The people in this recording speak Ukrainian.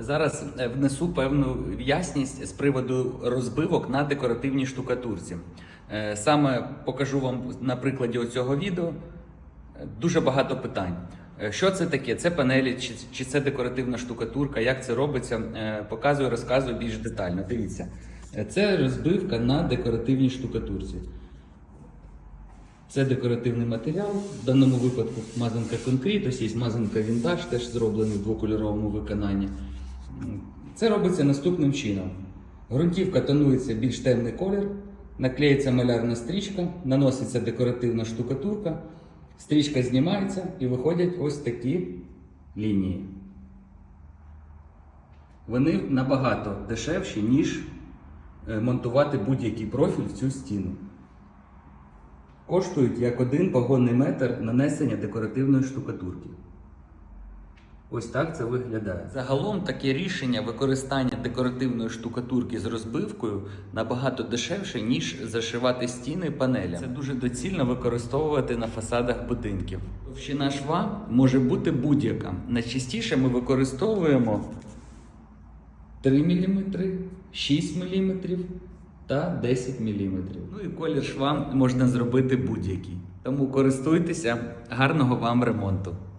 Зараз е, внесу певну ясність з приводу розбивок на декоративній штукатурці. Е, Саме покажу вам на прикладі цього відео е, дуже багато питань. Що це таке? Це панелі, чи, чи це декоративна штукатурка? Як це робиться? Показую, розказую більш детально. Дивіться, це розбивка на декоративній штукатурці. Це декоративний матеріал. В даному випадку мазанка конкрет, ось є мазанка вінтаж, теж зроблений в двокольоровому виконанні. Це робиться наступним чином. Ґрунтівка тонується більш темний колір, наклеїться малярна стрічка, наноситься декоративна штукатурка, стрічка знімається і виходять ось такі лінії. Вони набагато дешевші, ніж е, монтувати будь-який профіль в цю стіну коштують як один погонний метр нанесення декоративної штукатурки. Ось так це виглядає. Загалом таке рішення використання декоративної штукатурки з розбивкою набагато дешевше, ніж зашивати стіни панелями. Це дуже доцільно використовувати на фасадах будинків. Товщина шва може бути будь-яка. Найчастіше ми використовуємо 3 мм, 6 мм та 10 мм. Ну і колір шва можна зробити будь-який. Тому користуйтеся, гарного вам ремонту!